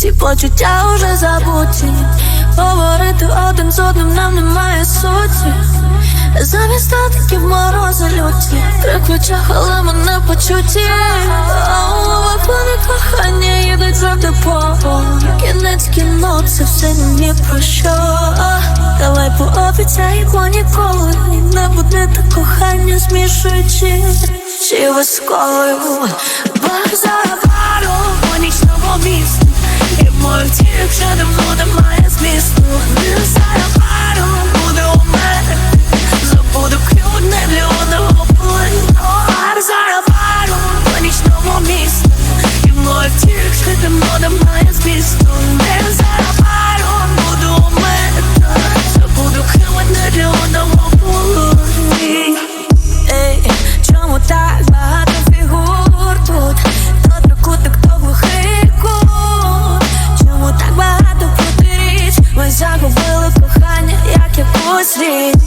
всі почуття уже забуті. Говорити один з одним нам немає суті. Замість дотиків морози люті. Крик але ми не почуті. А у вагоні кохання їдуть за депо Кінець кіно, це все ні про що. Давай пообіцяємо ніколи Не буде так кохання змішуючи. Чи вискою Бах за По Street.